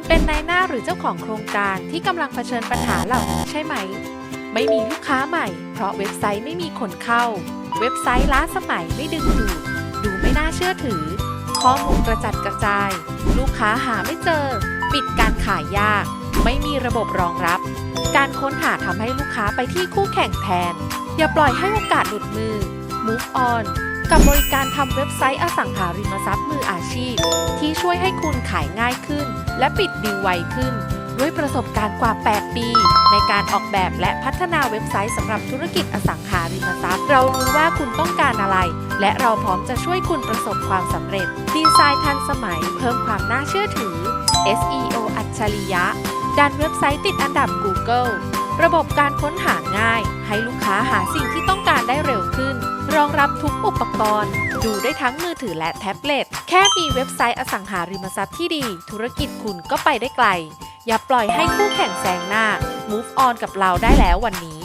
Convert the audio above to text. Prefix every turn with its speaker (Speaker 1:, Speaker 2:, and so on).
Speaker 1: คุณเป็นนายหน้าหรือเจ้าของโครงการที่กำลังเผชิญปัญหาเหล่านี้ใช่ไหม ไม่มีลูกค้าใหม่ เพราะเว็บไซต์ไม่มีคนเข้า เว็บไซต์ล้าสมัยไม่ดึงดูด ดูไม่น่าเชื่อถือ ข้อมูลกระจัดกระจาย ลูกค้าหาไม่เจอ ปิดการขายยาก ไม่มีระบบรองรับ การค้นหาทำให้ลูกค้าไปที่คู่แข่งแทน อย่าปล่อยให้โอกาสหลุดมือ move on กับบริการทำเว็บไซต์อสังหาริมทรัพย์มืออาชีพ วยให้คุณขายง่ายขึ้น และปิดดีลไวขึ้น ด้วยประสบการณ์กว่า 8 ปี ในการออกแบบและพัฒนาเว็บไซต์สำหรับธุรกิจอสังหาริมทรัพย์ เรารู้ว่าคุณต้องการอะไร และเราพร้อมจะช่วยคุณประสบความสำเร็จ ดีไซน์ทันสมัย เพิ่มความน่าเชื่อถือ SEO อัจฉริยะดันเว็บไซต์ติดอันดับ Google ระบบการค้นหาง่าย ให้ลูกค้าหาสิ่งที่ต้องการได้เร็วขึ้น รองรับทุกอุปกรณ์ ดูได้ทั้งมือถือและแท็บเล็ต แค่มีเว็บไซต์อสังหาริมทรัพย์ที่ดี ธุรกิจคุณก็ไปได้ไกล อย่าปล่อยให้คู่แข่งแซงหน้า move on กับเราได้แล้ววันนี้